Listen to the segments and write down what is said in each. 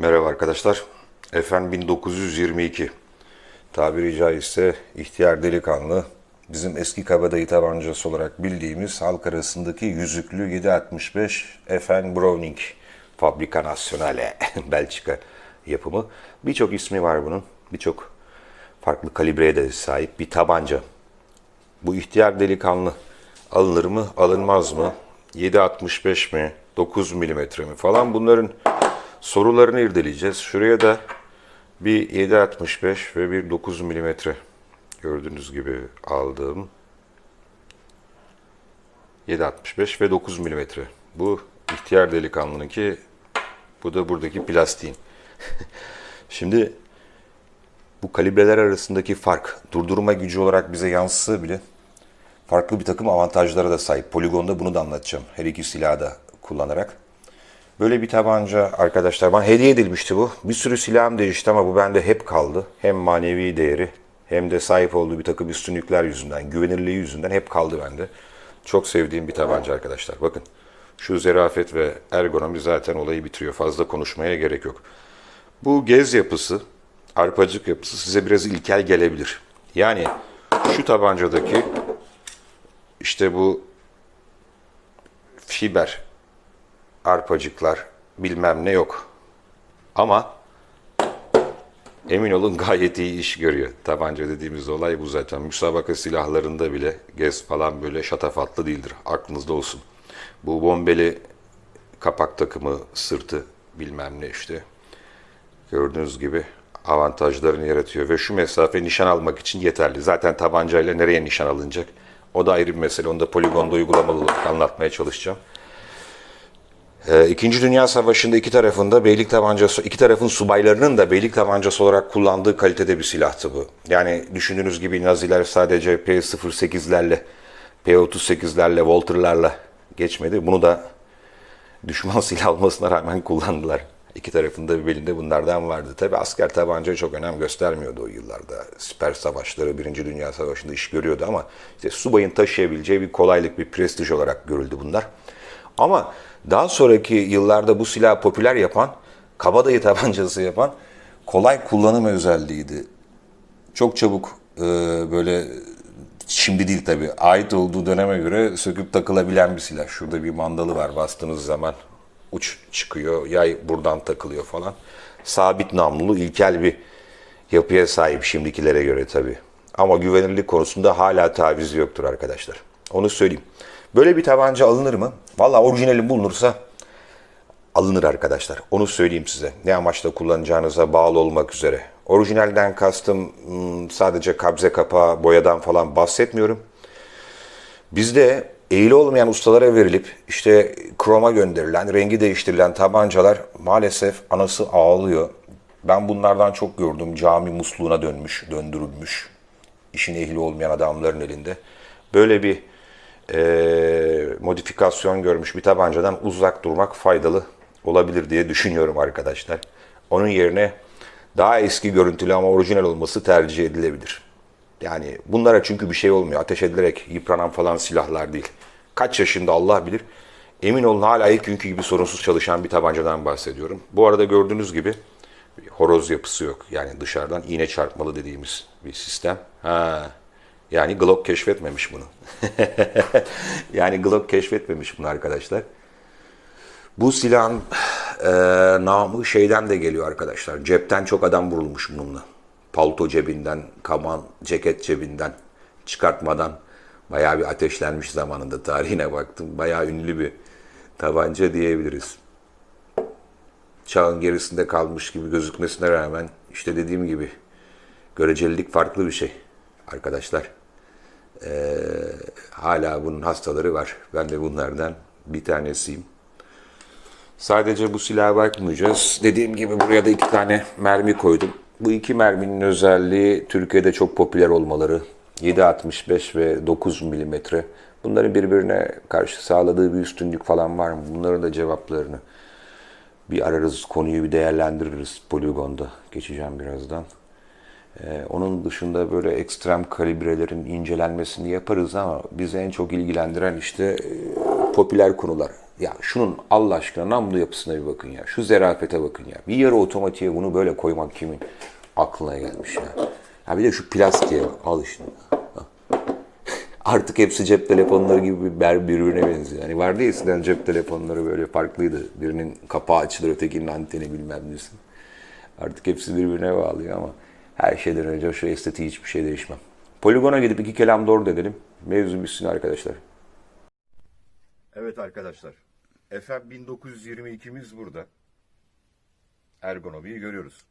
Merhaba arkadaşlar. Efendim 1922. Tabiri caizse ihtiyar delikanlı bizim eski kabadayı tabancası olarak bildiğimiz halk arasındaki yüzüklü 765 Efen Browning Fabrika Nationale Belçika yapımı. Birçok ismi var bunun. Birçok farklı kalibreye de sahip bir tabanca. Bu ihtiyar delikanlı alınır mı, alınmaz mı? 7.65 mi, 9 milimetre mi falan bunların sorularını irdeleyeceğiz. Şuraya da bir 7.65 ve bir 9 milimetre gördüğünüz gibi aldığım 7.65 ve 9 milimetre. Bu ihtiyar delikanlınınki, bu da buradaki plastiğin. Şimdi bu kalibreler arasındaki fark durdurma gücü olarak bize yansısa bile farklı bir takım avantajlara da sahip. Poligonda bunu da anlatacağım. Her iki silahı da kullanarak. Böyle bir tabanca arkadaşlar bana hediye edilmişti bu. Bir sürü silahım değişti ama bu bende hep kaldı. Hem manevi değeri hem de sahip olduğu bir takım üstünlükler yüzünden, güvenirliği yüzünden hep kaldı bende. Çok sevdiğim bir tabanca arkadaşlar. Bakın şu zerafet ve ergonomi zaten olayı bitiriyor. Fazla konuşmaya gerek yok. Bu gez yapısı, arpacık yapısı size biraz ilkel gelebilir. Yani şu tabancadaki işte bu fiber arpacıklar bilmem ne yok. Ama emin olun gayet iyi iş görüyor. Tabanca dediğimiz olay bu zaten. Müsabaka silahlarında bile gez falan böyle şatafatlı değildir. Aklınızda olsun. Bu bombeli kapak takımı, sırtı bilmem ne işte. Gördüğünüz gibi avantajlarını yaratıyor ve şu mesafe nişan almak için yeterli. Zaten tabancayla nereye nişan alınacak? O da ayrı bir mesele. Onu da poligonda uygulamalı anlatmaya çalışacağım. Ee, İkinci Dünya Savaşı'nda iki tarafında beylik tabancası, iki tarafın subaylarının da beylik tabancası olarak kullandığı kalitede bir silahtı bu. Yani düşündüğünüz gibi Naziler sadece P-08'lerle, P-38'lerle, Walter'larla geçmedi. Bunu da düşman silah olmasına rağmen kullandılar. İki tarafında bir belinde bunlardan vardı. Tabi asker tabancaya çok önem göstermiyordu o yıllarda. Siper savaşları, Birinci Dünya Savaşı'nda iş görüyordu ama işte subayın taşıyabileceği bir kolaylık, bir prestij olarak görüldü bunlar. Ama daha sonraki yıllarda bu silahı popüler yapan, kabadayı tabancası yapan kolay kullanım özelliğiydi. Çok çabuk e, böyle şimdi değil tabii ait olduğu döneme göre söküp takılabilen bir silah. Şurada bir mandalı var bastığınız zaman uç çıkıyor, yay buradan takılıyor falan. Sabit namlulu ilkel bir yapıya sahip şimdikilere göre tabii. Ama güvenirlik konusunda hala taviz yoktur arkadaşlar. Onu söyleyeyim. Böyle bir tabanca alınır mı? Valla orijinali bulunursa alınır arkadaşlar. Onu söyleyeyim size. Ne amaçla kullanacağınıza bağlı olmak üzere. Orijinalden kastım hmm, sadece kabze kapağı, boyadan falan bahsetmiyorum. Bizde eğili olmayan ustalara verilip işte kroma gönderilen, rengi değiştirilen tabancalar maalesef anası ağlıyor. Ben bunlardan çok gördüm. Cami musluğuna dönmüş, döndürülmüş. İşin ehli olmayan adamların elinde. Böyle bir e, modifikasyon görmüş bir tabancadan uzak durmak faydalı olabilir diye düşünüyorum arkadaşlar. Onun yerine daha eski görüntülü ama orijinal olması tercih edilebilir. Yani bunlara çünkü bir şey olmuyor. Ateş edilerek yıpranan falan silahlar değil. Kaç yaşında Allah bilir. Emin olun hala ilk günkü gibi sorunsuz çalışan bir tabancadan bahsediyorum. Bu arada gördüğünüz gibi horoz yapısı yok. Yani dışarıdan iğne çarpmalı dediğimiz bir sistem. Ha, yani Glock keşfetmemiş bunu. yani Glock keşfetmemiş bunu arkadaşlar. Bu silahın e, namı şeyden de geliyor arkadaşlar. Cepten çok adam vurulmuş bununla. Palto cebinden, kaman, ceket cebinden çıkartmadan bayağı bir ateşlenmiş zamanında tarihine baktım. Bayağı ünlü bir tabanca diyebiliriz. Çağın gerisinde kalmış gibi gözükmesine rağmen işte dediğim gibi görecelilik farklı bir şey arkadaşlar. Ee, hala bunun hastaları var. Ben de bunlardan bir tanesiyim. Sadece bu silaha bakmayacağız. Dediğim gibi buraya da iki tane mermi koydum. Bu iki merminin özelliği Türkiye'de çok popüler olmaları. 7.65 ve 9 mm. Bunların birbirine karşı sağladığı bir üstünlük falan var mı? Bunların da cevaplarını bir ararız, konuyu bir değerlendiririz poligonda. Geçeceğim birazdan. Ee, onun dışında böyle ekstrem kalibrelerin incelenmesini yaparız ama bizi en çok ilgilendiren işte e, popüler konular. Ya şunun Allah aşkına namlu yapısına bir bakın ya. Şu zerafete bakın ya. Bir yarı otomatiğe bunu böyle koymak kimin aklına gelmiş ya. Ha bir de şu plastiğe bak. Al işte. Artık hepsi cep telefonları gibi bir birbirine benziyor. Hani vardı ya eskiden cep telefonları böyle farklıydı. Birinin kapağı açılır, ötekinin anteni bilmem nesi. Artık hepsi birbirine bağlıyor ama her şeyden önce şu estetiği hiçbir şey değişmem. Poligona gidip iki kelam doğru dedim. Mevzu bitsin arkadaşlar. Evet arkadaşlar. FM 1922'miz burada. Ergonomiyi görüyoruz.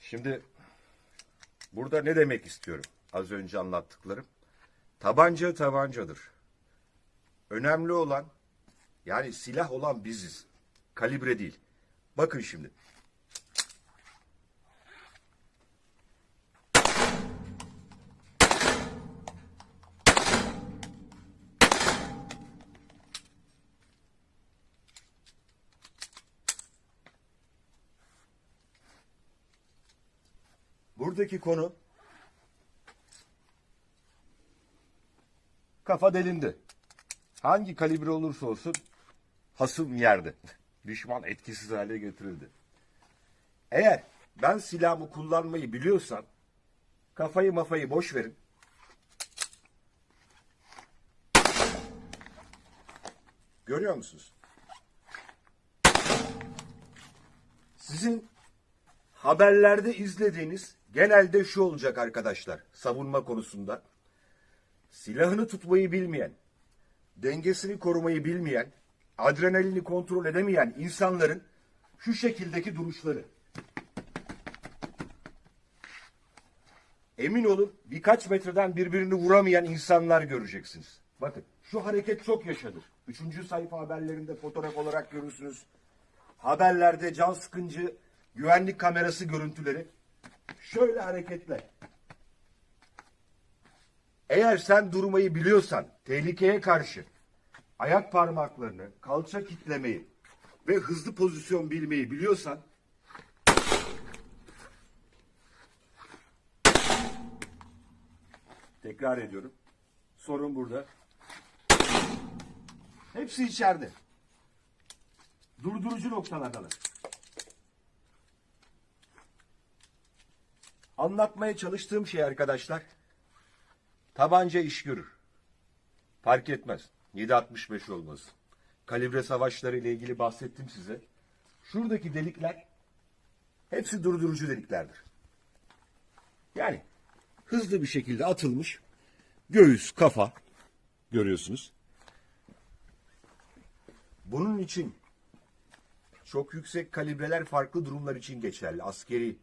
Şimdi burada ne demek istiyorum? Az önce anlattıklarım. Tabanca tabancadır. Önemli olan yani silah olan biziz. Kalibre değil. Bakın şimdi. Buradaki konu kafa delindi. Hangi kalibre olursa olsun hasım yerde. Düşman etkisiz hale getirildi. Eğer ben silahımı kullanmayı biliyorsam kafayı mafayı boş verin. Görüyor musunuz? Sizin haberlerde izlediğiniz genelde şu olacak arkadaşlar savunma konusunda. Silahını tutmayı bilmeyen, dengesini korumayı bilmeyen, adrenalini kontrol edemeyen insanların şu şekildeki duruşları. Emin olun birkaç metreden birbirini vuramayan insanlar göreceksiniz. Bakın şu hareket çok yaşadır. Üçüncü sayfa haberlerinde fotoğraf olarak görürsünüz. Haberlerde can sıkıncı güvenlik kamerası görüntüleri. Şöyle hareketler. Eğer sen durmayı biliyorsan tehlikeye karşı ayak parmaklarını, kalça kitlemeyi ve hızlı pozisyon bilmeyi biliyorsan tekrar ediyorum. Sorun burada. Hepsi içeride. Durdurucu noktalardalar. Anlatmaya çalıştığım şey arkadaşlar Tabanca iş görür. Fark etmez. 7.65 olmaz. Kalibre savaşları ile ilgili bahsettim size. Şuradaki delikler hepsi durdurucu deliklerdir. Yani hızlı bir şekilde atılmış göğüs, kafa görüyorsunuz. Bunun için çok yüksek kalibreler farklı durumlar için geçerli. Askeri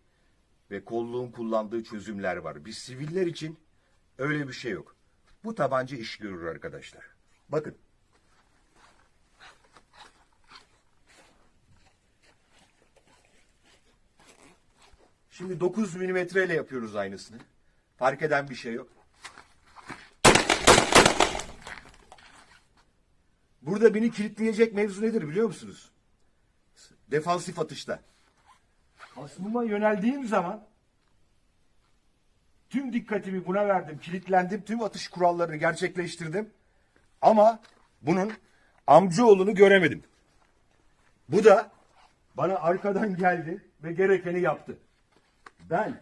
ve kolluğun kullandığı çözümler var. Biz siviller için öyle bir şey yok. Bu tabanca iş görür arkadaşlar. Bakın. Şimdi 9 milimetre ile yapıyoruz aynısını. Fark eden bir şey yok. Burada beni kilitleyecek mevzu nedir biliyor musunuz? Defansif atışta. Hasmıma yöneldiğim zaman tüm dikkatimi buna verdim, kilitlendim, tüm atış kurallarını gerçekleştirdim. Ama bunun amcaoğlunu göremedim. Bu da bana arkadan geldi ve gerekeni yaptı. Ben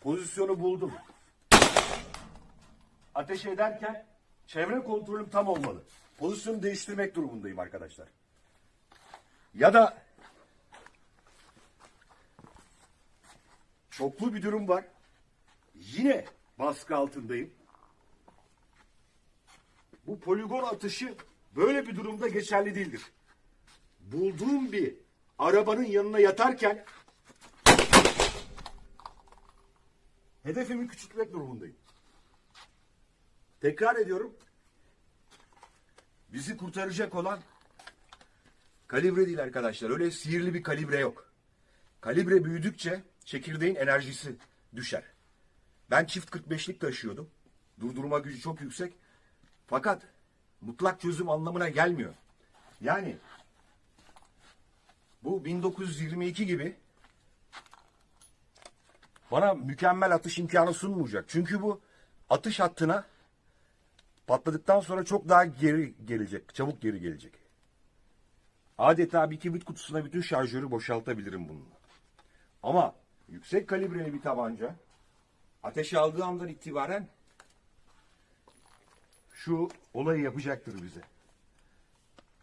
pozisyonu buldum. Ateş ederken çevre kontrolüm tam olmalı. Pozisyonu değiştirmek durumundayım arkadaşlar. Ya da çoklu bir durum var. Yine baskı altındayım. Bu poligon atışı böyle bir durumda geçerli değildir. Bulduğum bir arabanın yanına yatarken hedefimi küçültmek durumundayım. Tekrar ediyorum. Bizi kurtaracak olan kalibre değil arkadaşlar. Öyle sihirli bir kalibre yok. Kalibre büyüdükçe çekirdeğin enerjisi düşer. Ben çift 45'lik taşıyordum. Durdurma gücü çok yüksek. Fakat mutlak çözüm anlamına gelmiyor. Yani bu 1922 gibi bana mükemmel atış imkanı sunmayacak. Çünkü bu atış hattına patladıktan sonra çok daha geri gelecek, çabuk geri gelecek. Adeta bir kibrit kutusuna bütün şarjörü boşaltabilirim bununla. Ama yüksek kalibreli bir tabanca ateş aldığı andan itibaren şu olayı yapacaktır bize.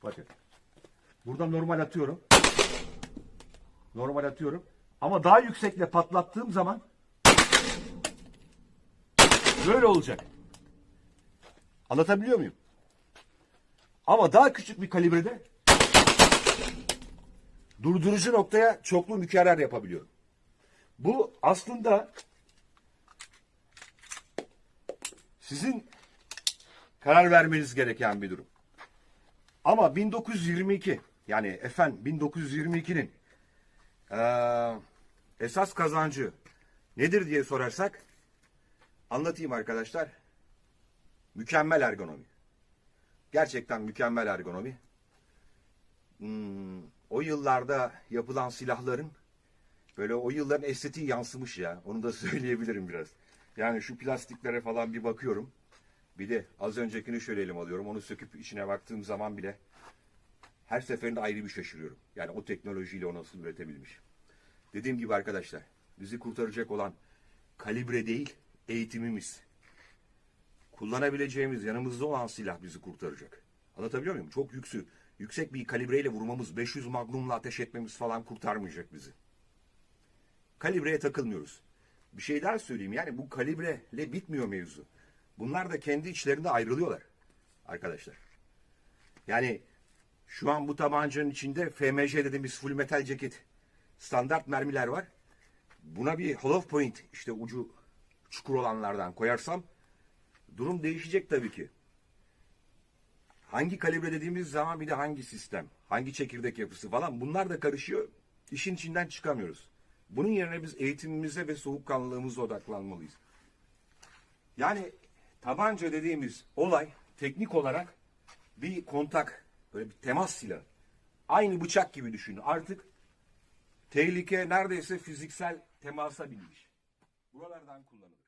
Bakın. Buradan normal atıyorum. Normal atıyorum. Ama daha yüksekle patlattığım zaman böyle olacak. Anlatabiliyor muyum? Ama daha küçük bir kalibrede durdurucu noktaya çoklu mükerrer yapabiliyorum. Bu aslında sizin karar vermeniz gereken bir durum. Ama 1922 yani efendim 1922'nin eee, esas kazancı nedir diye sorarsak anlatayım arkadaşlar. Mükemmel ergonomi. Gerçekten mükemmel ergonomi. Hmm, o yıllarda yapılan silahların böyle o yılların estetiği yansımış ya. Onu da söyleyebilirim biraz. Yani şu plastiklere falan bir bakıyorum. Bir de az öncekini şöyle elim alıyorum. Onu söküp içine baktığım zaman bile her seferinde ayrı bir şaşırıyorum. Yani o teknolojiyle o nasıl üretebilmiş. Dediğim gibi arkadaşlar bizi kurtaracak olan kalibre değil eğitimimiz. Kullanabileceğimiz yanımızda olan silah bizi kurtaracak. Anlatabiliyor muyum? Çok yüksü, yüksek bir kalibreyle vurmamız, 500 magnumla ateş etmemiz falan kurtarmayacak bizi. Kalibreye takılmıyoruz. Bir şey daha söyleyeyim. Yani bu kalibreyle bitmiyor mevzu. Bunlar da kendi içlerinde ayrılıyorlar arkadaşlar. Yani şu an bu tabancanın içinde FMJ dediğimiz full metal ceket standart mermiler var. Buna bir hollow point işte ucu çukur olanlardan koyarsam durum değişecek tabii ki. Hangi kalibre dediğimiz zaman bir de hangi sistem, hangi çekirdek yapısı falan bunlar da karışıyor. İşin içinden çıkamıyoruz. Bunun yerine biz eğitimimize ve soğukkanlılığımıza odaklanmalıyız. Yani tabanca dediğimiz olay teknik olarak bir kontak, böyle bir temas silahı. Aynı bıçak gibi düşünün. Artık tehlike neredeyse fiziksel temasa binmiş. Buralardan kullanılır.